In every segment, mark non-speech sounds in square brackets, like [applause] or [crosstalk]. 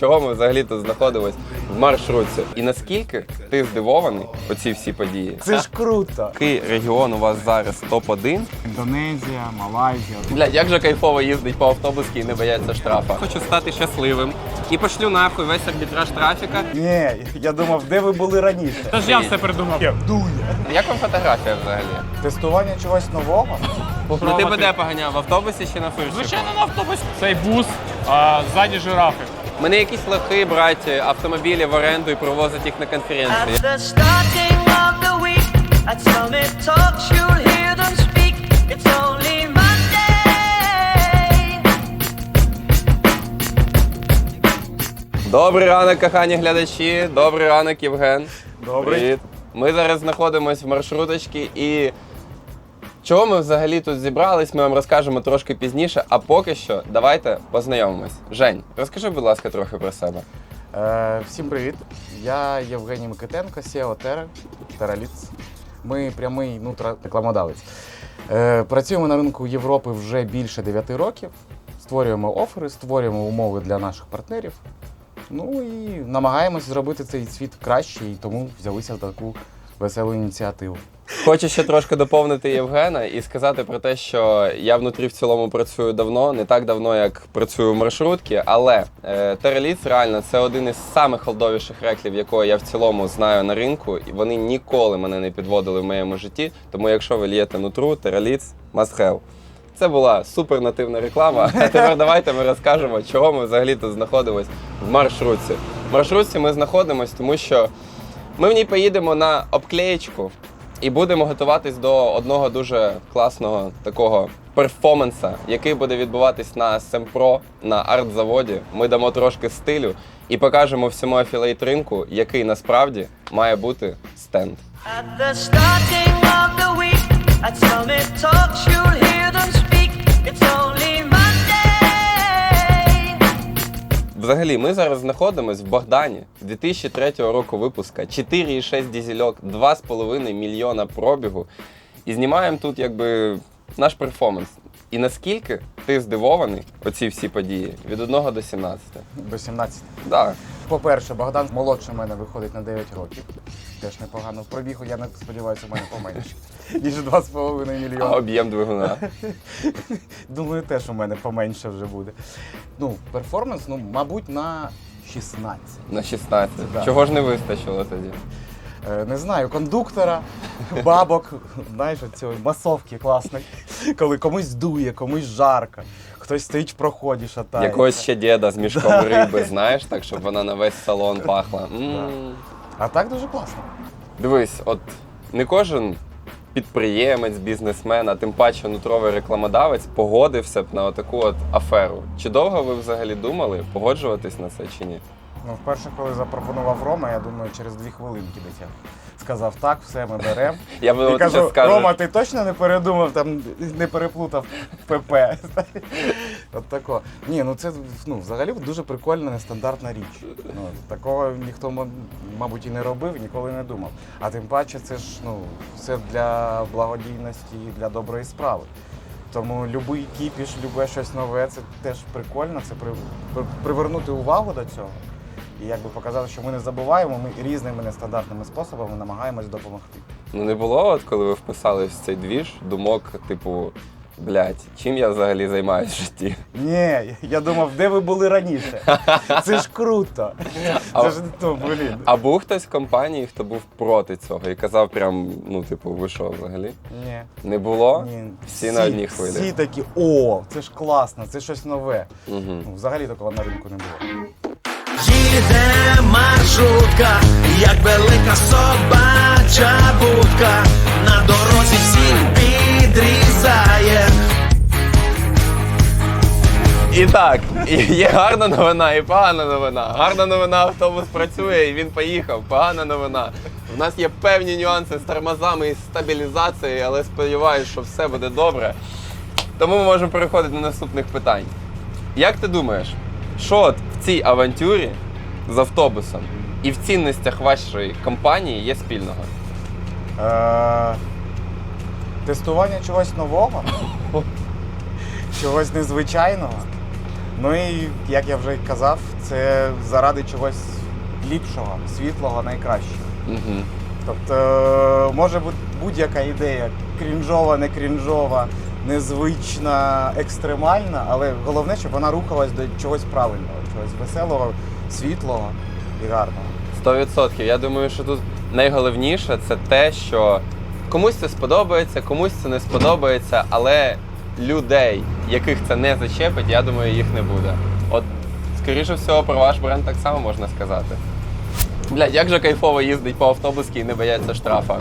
чого ми взагалі тут знаходимось в маршрутці. І наскільки ти здивований оці всі події? Це ж круто. Який регіон у вас зараз топ-1? Індонезія, Малайзія. Блядь, як же кайфово їздить по автобусі і не бояться штрафа. Хочу стати щасливим і пошлю нахуй весь арбітраж трафіка. Ні, я думав, де ви були раніше? Та ж я все придумав. Як вам фотографія взагалі? Тестування чогось нового? Ну ти би де поганяв в автобусі чи на фурші? Звичайно, на автобусі. Цей бус, а ззаді жирафи. Мене якісь лохи брать автомобілі в оренду і привозять їх на конференції. At the starting of the week, at Summit Talks, you'll hear them speak. It's only Monday. Добрий ранок, кохані глядачі. Добрий ранок, Євген. Добрий. Привіт. Ми зараз знаходимося в маршруточці і. Чого ми взагалі тут зібрались, ми вам розкажемо трошки пізніше, а поки що давайте познайомимось. Жень, розкажи, будь ласка, трохи про себе. Е, всім привіт. Я Євгеній Микитенко, SEO Terra, Terralits. Ми прямий ну, рекламодавець. Е, працюємо на ринку Європи вже більше 9 років. Створюємо офери, створюємо умови для наших партнерів. Ну і намагаємось зробити цей світ краще, і тому взялися за таку веселу ініціативу. Хочу ще трошки доповнити Євгена і сказати про те, що я внутрі в цілому працюю давно, не так давно, як працюю в маршрутці, але е, Тереліц реально це один із самих холдовіших реклів, якого я в цілому знаю на ринку, і вони ніколи мене не підводили в моєму житті. Тому якщо ви л'єте нутру, Тереліц must have. Це була супернативна реклама. А тепер давайте ми розкажемо, чого ми взагалі тут знаходимось в маршрутці. В маршрутці ми знаходимось, тому що ми в ній поїдемо на обклеєчку і будемо готуватись до одного дуже класного такого перформанса, який буде відбуватись на Семпро на арт-заводі. Ми дамо трошки стилю і покажемо всьому афілейт ринку, який насправді має бути стенд. At the Взагалі, ми зараз знаходимося в Богдані 2003 року випуска, 4,6 дізельок, 2,5 мільйона пробігу. І знімаємо тут якби наш перформанс. І наскільки ти здивований оці всі події від 1 до 17? До 17. Да. По-перше, Богдан молодше мене виходить на 9 років. Теж непогано. В пробігу, я не сподіваюся, у мене поменше. Ніж 2,5 А мільйона. об'єм двигуна. [laughs] Думаю, теж у мене поменше вже буде. Ну, перформанс, ну, мабуть, на 16. На 16. Да. Чого ж не вистачило тоді? Е, не знаю, кондуктора, бабок, [laughs] знаєш, цієї масовки класної. Коли комусь дує, комусь жарко, хтось стоїть в проході, шатає. Якогось ще діда з мішком риби, знаєш, так, щоб вона на весь салон пахла. М. А так дуже класно. Дивись, от не кожен підприємець, бізнесмен, а тим паче нутровий рекламодавець погодився б на таку от аферу. Чи довго ви взагалі думали погоджуватись на це чи ні? Ну, вперше, коли запропонував Рома, я думаю, через дві хвилинки десь я сказав так, все, ми беремо. [laughs] Я би І от кажу, щас скажу. Рома, ти точно не передумав, там не переплутав ПП. [laughs] От тако. Ні, ну це ну, взагалі дуже прикольна, нестандартна річ. Ну, такого ніхто, мабуть, і не робив, ніколи не думав. А тим паче, це ж ну, все для благодійності і для доброї справи. Тому будь-який кіпіш, любе щось нове, це теж прикольно, це при, при- привернути увагу до цього. І якби показати, що ми не забуваємо, ми різними нестандартними способами намагаємось допомогти. Ну не було, от коли ви вписались в цей двіж, думок, типу, блядь, чим я взагалі займаюся в житті? Ні, я думав, де ви були раніше. Це ж круто. Це ж ну, блін. А був хтось в компанії, хто був проти цього і казав прям, ну, типу, ви що взагалі? Ні. Не було? Ні. Всі на одній хвилі. Всі такі, о, це ж класно, це щось нове. Угу. Ну, взагалі такого на ринку не було. Їде маршрутка, як велика собача будка, на дорозі всіх підрізає. І так, є гарна новина і погана новина. Гарна новина, автобус працює і він поїхав. Погана новина. У нас є певні нюанси з тормозами і стабілізацією, але сподіваюся, що все буде добре. Тому ми можемо переходити до наступних питань. Як ти думаєш, що от в цій авантюрі з автобусом і в цінностях вашої компанії є спільного? Е, тестування чогось нового, [laughs] чогось незвичайного. Ну і як я вже казав, це заради чогось ліпшого, світлого, найкращого. Угу. Тобто може бути будь-яка ідея, крінжова, не крінжова, незвична, екстремальна, але головне, щоб вона рухалась до чогось правильного, чогось веселого, світлого і гарного. Сто відсотків. Я думаю, що тут найголовніше це те, що комусь це сподобається, комусь це не сподобається, але людей, яких це не зачепить, я думаю, їх не буде. От, скоріше всього, про ваш бренд так само можна сказати. Блядь, як же кайфово їздить по автобуськи і не бояться штрафа.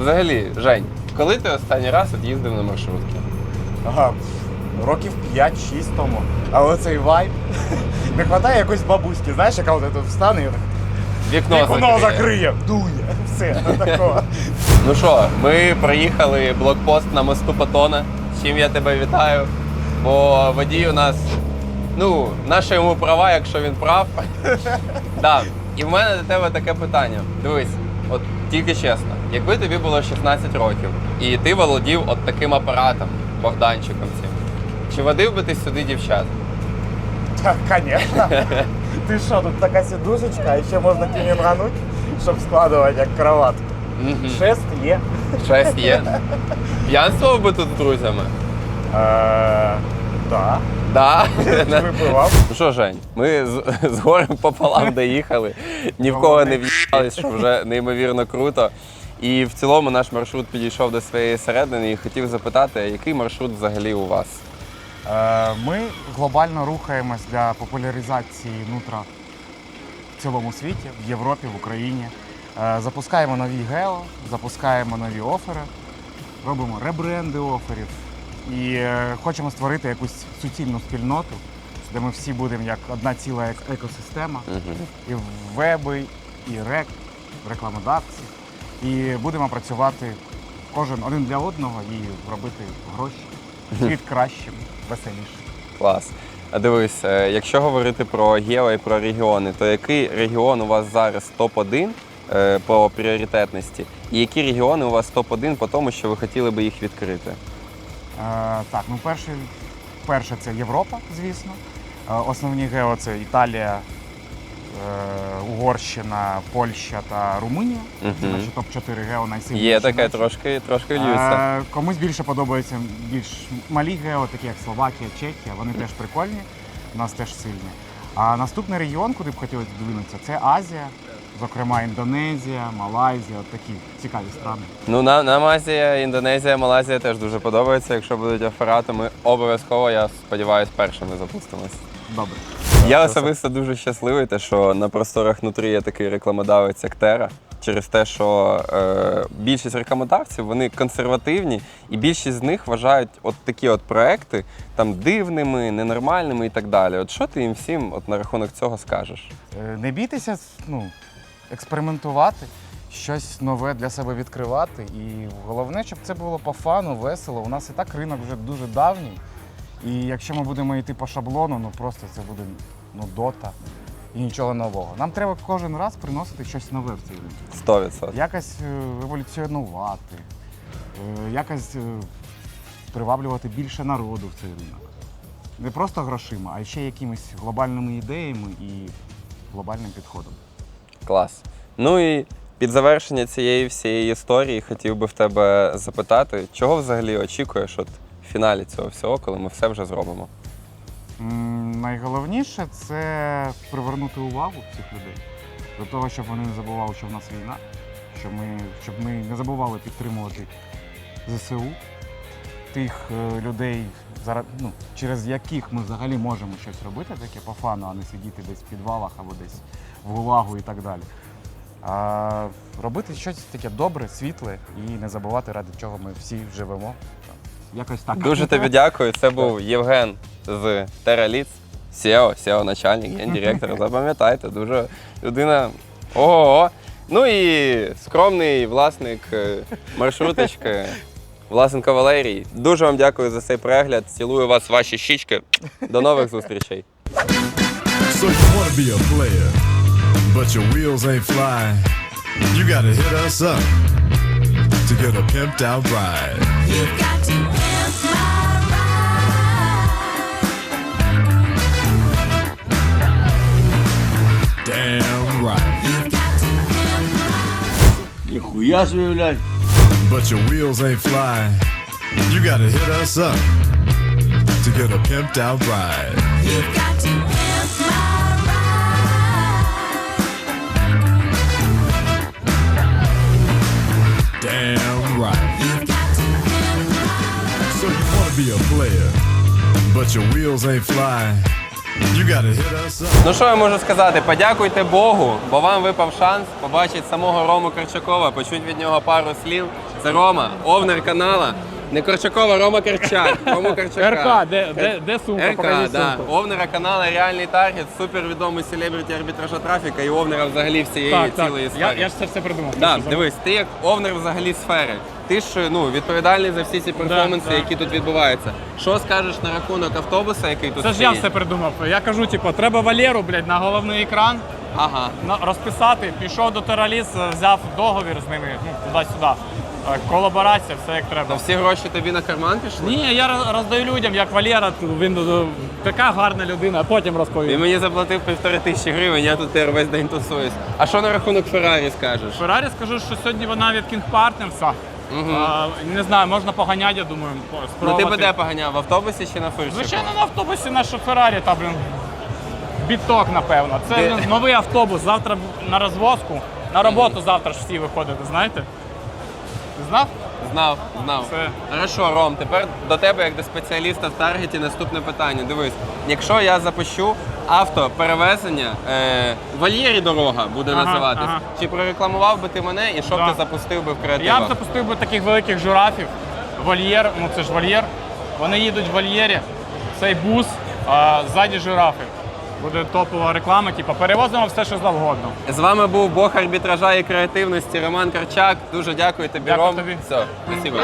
Взагалі, Жень, коли ти останній раз от їздив на маршрутки? Ага, років 5-6 тому. Але цей вайб [laughs] не вистачає якоїсь бабуськи, знаєш, яка от тут встане і так Вікно, вікно закриє. закриє, дує. [laughs] Все, такого. Ну що, ми проїхали блокпост на мосту Патона, з чим я тебе вітаю. Бо водій у нас, ну, наші йому права, якщо він прав. [laughs] да. І в мене до тебе таке питання. Дивись, от тільки чесно, якби тобі було 16 років і ти володів от таким апаратом, Богданчиком цим, чи водив би ти сюди дівчат? Так, звісно. [laughs] Ти що, тут така сідушечка, а ще можна тюнінгануть, щоб складувати як кроватку. Мгм. Шест є. Шесть є. [laughs] П'янствував би тут з друзями? Е, Да. Да. Випивав. Ну що, Жень, ми з, з горем пополам доїхали, ні в кого не в'їхались, що вже неймовірно круто. І в цілому наш маршрут підійшов до своєї середини і хотів запитати, який маршрут взагалі у вас? Е, Ми глобально рухаємось для популяризації нутра в цілому світі, в Європі, в Україні. Е, Запускаємо нові гео, запускаємо нові офери, робимо ребренди оферів і е, хочемо створити якусь суцільну спільноту, де ми всі будемо як одна ціла ек- екосистема, і веби, і рек, рекламодавці. І будемо працювати кожен один для одного і робити гроші. Світ кращим, веселішим. Клас. А дивись, е, якщо говорити про гео і про регіони, то який регіон у вас зараз топ-1 е, по пріоритетності, і які регіони у вас топ-1 по тому, що ви хотіли би їх відкрити? Е, так, ну перше, перше це Європа, звісно. Е, основні гео це Італія, Угорщина, Польща та Румунія. Мгм. Наші топ-4 гео найсильніші. Є таке трошки, трошки льюся. Е, комусь більше подобаються більш малі гео, такі як Словакія, Чехія. Вони теж прикольні, у нас теж сильні. А наступний регіон, куди б хотілося двинутися, це Азія, зокрема Індонезія, Малайзія, от такі цікаві страни. Ну, нам, нам Азія, Індонезія, Малайзія теж дуже подобається. Якщо будуть афера, ми обов'язково, я сподіваюся, першими запустимось. Добре. Я особисто дуже щасливий, те, що на просторах внутрі є такий рекламодавець як Тера. Через те, що е, більшість рекламодавців вони консервативні, і більшість з них вважають от такі от проекти там дивними, ненормальними і так далі. От що ти їм всім от на рахунок цього скажеш? Е, Не бійтеся ну, експериментувати, щось нове для себе відкривати. І головне, щоб це було по фану, весело. У нас і так ринок вже дуже давній. І якщо ми будемо йти по шаблону, ну просто це буде ну, дота і нічого нового. Нам треба кожен раз приносити щось нове в цей ринок. 100%. Якось е, еволюціонувати, е, якось е, приваблювати більше народу в цей ринок. Не просто грошима, а ще якимись глобальними ідеями і глобальним підходом. Клас. Ну і під завершення цієї всієї історії хотів би в тебе запитати, чого взагалі очікуєш от фіналі цього всього, коли ми все вже зробимо? Найголовніше це привернути увагу цих людей до того, щоб вони не забували, що в нас війна, щоб ми, щоб ми не забували підтримувати ЗСУ, тих е, людей, ну, через яких ми взагалі можемо щось робити, таке по фану, а не сидіти десь в підвалах або десь в гулагу і так далі. А робити щось таке добре, світле і не забувати, ради чого ми всі живемо. Якось так. Дуже тобі дякую. Це був Євген з Тераліц, SEO, SEO начальник, [laughs] гендиректор. Запам'ятайте, дуже людина. Ого. Ну і скромний власник е, маршруточки. [laughs] Власенко Валерій. Дуже вам дякую за цей перегляд. Цілую вас ваші щічки. До нових зустрічей. So you wanna be a player, but your wheels ain't flying. You gotta hit us up to get a pimped out ride. you got to pimp my ride. Damn right. You've. But your wheels ain't fly. You gotta hit us up to get a pimped out ride. Damn right. So you wanna be a player, but your wheels ain't flying. You gotta hit us up. Ну що я можу сказати? Подякуйте Богу, бо вам випав шанс побачити самого Рому Корчакова, почути від нього пару слів. Це Рома, овнер канала. Не Корчакова, Рома Корчак. Рому [laughs] Корчака. РК, де, де, де сумка? РК, Покажіть да. сумку. Овнера канала Реальний таргет, супервідомий селебріті арбітража трафіка і овнера взагалі всієї Так, так. цілої Я, сфери. я ж це все придумав. Да, Просто дивись, ти як овнер взагалі сфери. Ти ж ну, відповідальний за всі ці перформанси, да. які тут відбуваються. Що скажеш на рахунок автобуса, який тут Це ж я стоїть? все придумав. Я кажу, типу, треба Валеру, блядь, на головний екран Ага. на- розписати. Пішов до Тераліс, взяв договір з ними, ну, туди-сюди. Колаборація, все як треба. всі гроші тобі на карман пішли? Ні, я роздаю людям, як Валера, він е, така гарна людина, а потім розповім. мені заплатив півтори тисячі гривень, я тут тепер весь день тусуюсь. А що на рахунок Феррарі скажеш? Феррарі скажу, що сьогодні вона від King Partners. А, не знаю, можна поганяти, я думаю, по- Ну ти спробувати. би де поганяв? В автобусі чи на фурші? Звичайно, на автобусі наша Феррарі, та, блін, біток, напевно. Це блін, новий автобус, завтра на розвозку. На роботу завтра ж всі виходити, знаєте? Знав? Знав, знав. Хорошо, Ром, тепер до тебе, як до спеціаліста в таргеті, наступне питання. Дивись, якщо я запущу автоперевезення, е, вольєрі дорога буде Ага, називатись, ага. чи прорекламував би ти мене і що б Да. ти запустив би в Я б запустив би таких великих жирафів. Вольєр, ну це ж вольєр. Вони їдуть в вольєрі, цей бус, а ззаді жирафи. Буде топова реклама, типу, перевозимо все, що завгодно. З вами був Бог арбітража і креативності Роман Карчак. Дуже дякую тобі, Дякую Ром. тобі. Все, спасибо.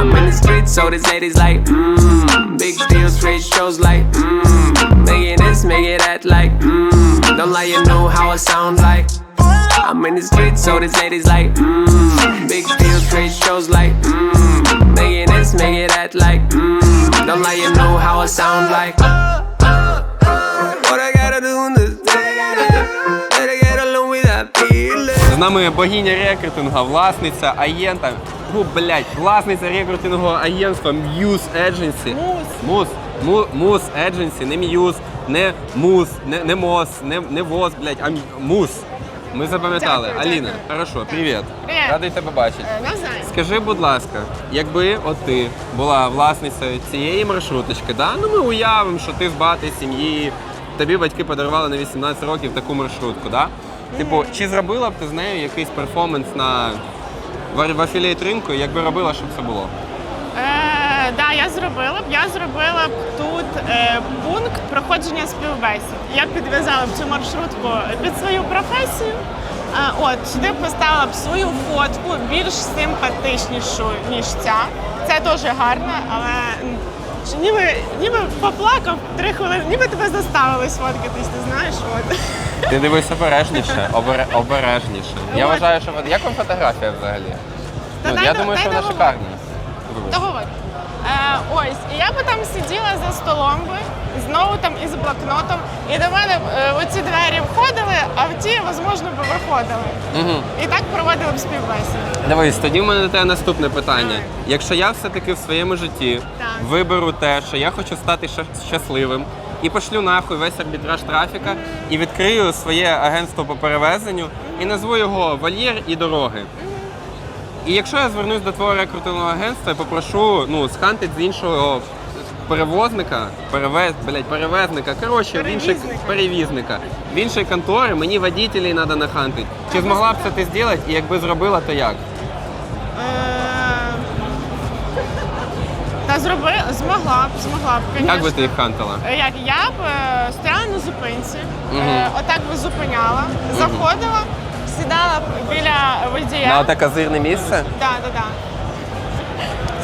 I'm in the streets, so this ladies like, mmm. Big deals, trade shows like, mmm. Making this, making that like, mmm. Don't lie, you know how it sounds like. I'm in the streets, so this ladies like, mmm. Big deals, trade shows like, mmm. Making this, making that like, mmm. Don't lie, you know how it sounds like. Нами богиня рекрутингу, власниця агента. Ну, блядь, власниця рекрутингового агентства Muse Agency. Мус. Мус. Мус Agency, не Muse, не Мус, не, не Мос, не, не ВОЗ, блядь, а Мус. Ми запам'ятали. Дякую, Аліна, дякую. хорошо, привіт. Привіт. Радий тебе бачити. Е, Навзаєм. Скажи, будь ласка, якби от ти була власницею цієї маршруточки, да? ну ми уявимо, що ти з багатої сім'ї, тобі батьки подарували на 18 років таку маршрутку, да? Типу, чи зробила б ти з нею якийсь перформанс на в, в афілієт ринку, якби робила, щоб це було? Е, да, я зробила б. Я зробила б тут е, пункт проходження співбесід. Я підв'язала б цю маршрутку під свою професію. Е, от сюди б поставила б свою фотку більш симпатичнішу, ніж ця. Це теж гарно, але ніби, ніби поплакав три хвилини, ніби тебе заставили сфоткатись, ти знаєш? От. Ти дивись обережніше, обере, обережніше. Я вважаю, що як вам фотографія взагалі? Ну, дай я до- думаю, дай що вона договорю. шикарна. Вибач. Договор. Е, ось, і я би там сиділа за столом би, з ноутом і з блокнотом, і до мене е, оці двері входили, а в ті, можливо, би виходили. Мгм. І так проводили б співбесіду. Дивись, тоді в мене до тебе наступне питання. Якщо я все-таки в своєму житті Так. виберу те, що я хочу стати ща- щасливим, і пошлю нахуй весь арбітраж трафіка, і відкрию своє агентство по перевезенню, і назву його вольєр і дороги. І якщо я звернусь до твого рекрутингового агентства і попрошу ну, схантить з іншого перевозника, перевез, блядь, перевезника, коротше, в інший Перевізника. в іншій конторі мені водителей треба нахантити. Чи змогла б це ти зробити, і якби зробила, то як? Е, та зроби, змогла б, змогла б, звісно. Як би ти їх хантила? Як я б е, стояла на зупинці, е, отак би зупиняла, заходила, сідала б біля водія. На те козирне місце? Так, так, так.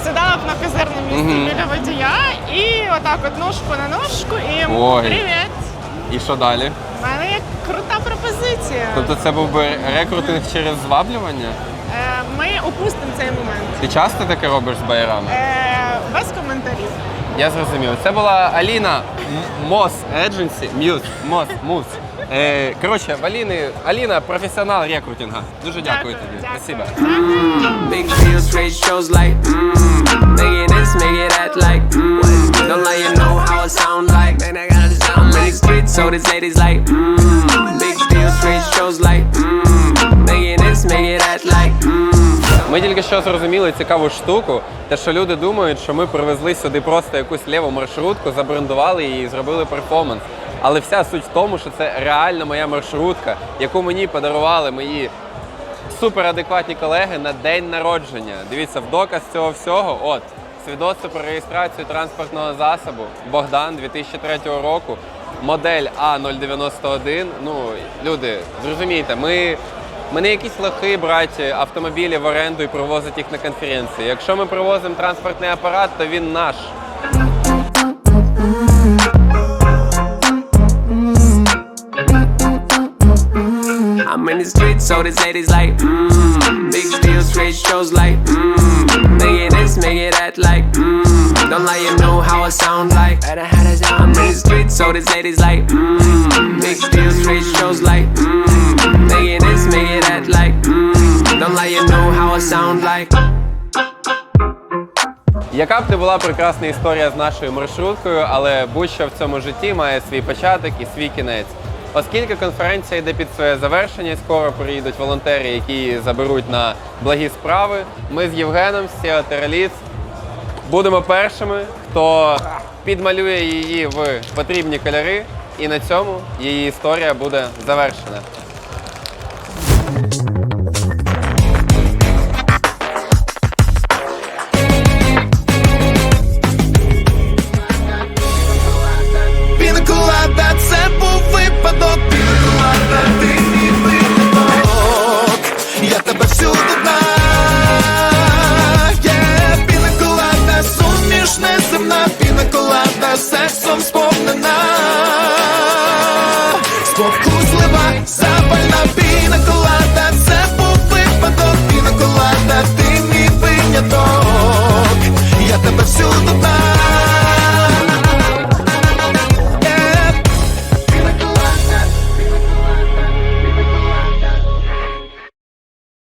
Сідала б на козирне місце Мгм. біля водія і отак от ножку на ножку і Ой. привіт. І що далі? У мене є крута пропозиція. Тобто це був би рекрутинг через зваблювання? Е, Ми опустимо цей момент. Ти часто таке робиш з байерами? Е, Без коментарів. Я зрозумів. Це була Аліна Мос Едженсі, Мюс, Мос, Мус, Е, коротше, в Аліни, Аліна професіонал рекрутинга. Дуже дякую, Дякую, тобі. дякую. Спасибо. Big deals, trade shows like, mmm. Make it this, make it that like, mmm. Don't let you know how it sound like. Man, I got it sound like. streets, so this ladies like, mmm. Big deals, trade shows like, mmm. Make it this, make it that like, mmm. Ми тільки що зрозуміли цікаву штуку, те, що люди думають, що ми привезли сюди просто якусь ліву маршрутку, забрендували її і зробили перформанс. Але вся суть в тому, що це реально моя маршрутка, яку мені подарували мої суперадекватні колеги на день народження. Дивіться, в доказ цього всього, от свідоцтво про реєстрацію транспортного засобу Богдан 2003 року, модель А091. Ну, люди, зрозумійте, ми. Ми не якісь лохи брати автомобілі в оренду і привозити їх на конференції. Якщо ми привозимо транспортний апарат, то він наш. I'm in the streets, so this ladies like, mmm. Big deals, trade shows like, mmm. Make it this, make it that like, mmm. Don't let you know how it sound like. I'm in the streets, so this ladies like, mmm. Big deals, trade shows like, mmm. Make it this, make it that like, mmm. Don't let you know how it sound like. Яка б не була прекрасна історія з нашою маршруткою, але будь-що в цьому житті має свій початок і свій кінець. Оскільки конференція йде під своє завершення, скоро приїдуть волонтери, які заберуть на благі справи. Ми з Євгеном з SEO Terralits будемо першими, хто підмалює її в потрібні кольори, і на цьому її історія буде завершена.